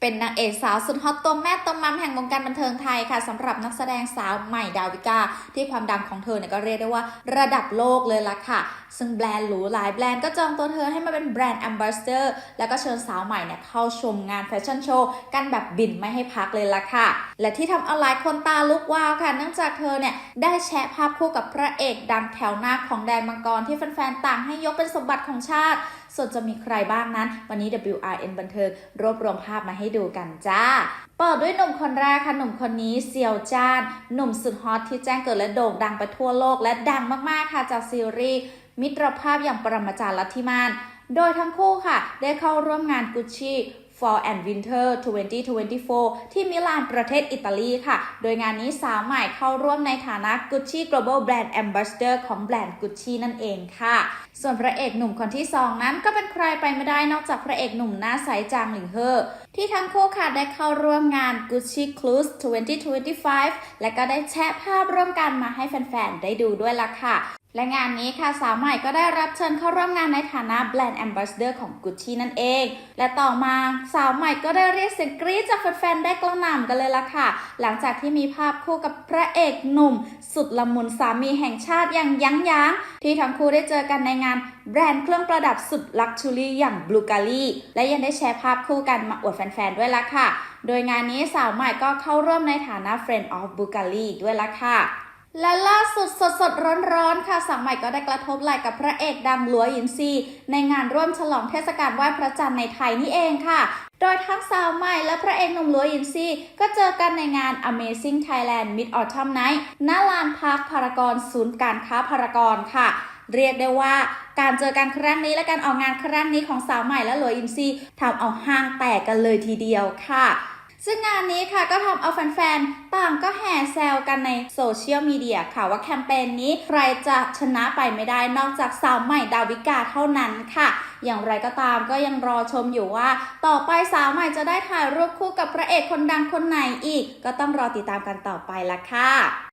เป็นนางเอกสาวสุดฮอตตัวแม่ตัวมัมแห่งวงการบันเทิงไทยค่ะสำหรับนักแสดงสาวใหม่ดาวิกา ที่ความดังของเธอเนี่ยก็เรียกได้ว่าระดับโลกเลยล่ะค่ะ ซึ่งแบรนด์หรูหลายแบรนด์ก็จองตัวเธอให้มาเป็นแบรนด์แอมบาสเดอร์แล้วก็เชิญสาวใหม่เนี่ยเข้าชมงานแฟชั่นโชว์กันแบบบินไม่ให้พักเลยล่ะค่ะ และที่ทำเอาหลายคนตาลุกวาวค่ะ เนื่องจากเธอเนี่ยได้แชะภาพคู่กับพระเอกดังแถวหน้าของแดนมังกรที่แฟนๆต่างให้ยกเป็นสมบัติของชาติส่วนจะมีใครบ้างนั้น วันนี้ WRN บันเทิงรวบรวมภาพมาให้ดูกันจ้าเปิดด้วยหนุ่มคนแรกค่ะหนุ่มคนนี้เซียวจ้าน หนุ่มสุดฮอตที่แจ้งเกิดและโด่งดังไปทั่วโลกและดังมากๆค่ะจากซีรีส์มิตรภาพอย่างปรมาจารย์ลัทธิมานโดยทั้งคู่ค่ะ ได้เข้าร่วมงานกุชชี่ Fall and Winter 2024 ที่มิลานประเทศอิตาลีค่ะ โดยงานนี้สาวใหม่เข้าร่วมในฐานะ Gucci Global Brand Ambassador ของแบรนด์ Gucci นั่นเองค่ะ ส่วนพระเอกหนุ่มคนที่ 2 นั้นก็เป็นใครไปไม่ได้นอกจากพระเอกหนุ่มหน้าใสจางหลิงเฮอที่ทั้งคู่ค่ะได้เข้าร่วมงาน Gucci Cruise 2025 และก็ได้แชะภาพร่วมกันมาให้แฟนๆ ได้ดูด้วยล่ะค่ะ และงานนี้ค่ะสาวใหม่ก็ได้รับเชิญเข้าร่วมงานในฐานะแบรนด์แอมบาสเดอร์ของ Gucci นั่นเอง และต่อมาสาวใหม่ก็ได้เรียกเสียงกรี๊ดจากแฟนๆได้กระหน่ำกันเลยล่ะค่ะ หลังจากที่มีภาพคู่กับพระเอกหนุ่ม สุดละมุนสามีแห่งชาติอย่างยั้งยั้งที่ทั้งคู่ได้เจอกันในงานแบรนด์เครื่องประดับสุดลักชูรี่อย่างบลูกาลีและยังได้แชร์ภาพคู่กันมาอวดแฟนๆด้วยล่ะค่ะ โดยงานนี้สาวใหม่ก็เข้าร่วมในฐานะ Friend of b u g a l i ด้วยล่ะค่ะ และล่าสุดสดสดร้อนร้อนๆค่ะสาวใหม่ก็ได้กระทบไหล่กับพระเอกดังหลัวยินซี ในงานร่วมฉลองเทศกาลไหว้พระจันทร์ในไทยนี่เองค่ะ โดยทั้งสาวใหม่และพระเอกหนุ่มหลัวยินซี ก็เจอกันในงาน Amazing Thailand Mid Autumn Night ณลานพาร์คพารากอนศูนย์การค้าพารากอนค่ะเรียกได้ว่าการเจอกันครั้งนี้และการออกงานครั้งนี้ของสาวใหม่และหลัวหยินซีทำเอาห้างแตกกันเลยทีเดียวค่ะ ซึ่งงานนี้ค่ะก็ทำเอาแฟนๆ ต่างก็แห่แซวกันในโซเชียลมีเดียค่ะว่าแคมเปญนี้ใครจะชนะไปไม่ได้นอกจากสาวใหม่ดาวิกาเท่านั้นค่ะ อย่างไรก็ตามก็ยังรอชมอยู่ว่า ต่อไปสาวใหม่จะได้ถ่ายรูปคู่กับพระเอกคนดังคนไหนอีก ก็ต้องรอติดตามกันต่อไปละค่ะ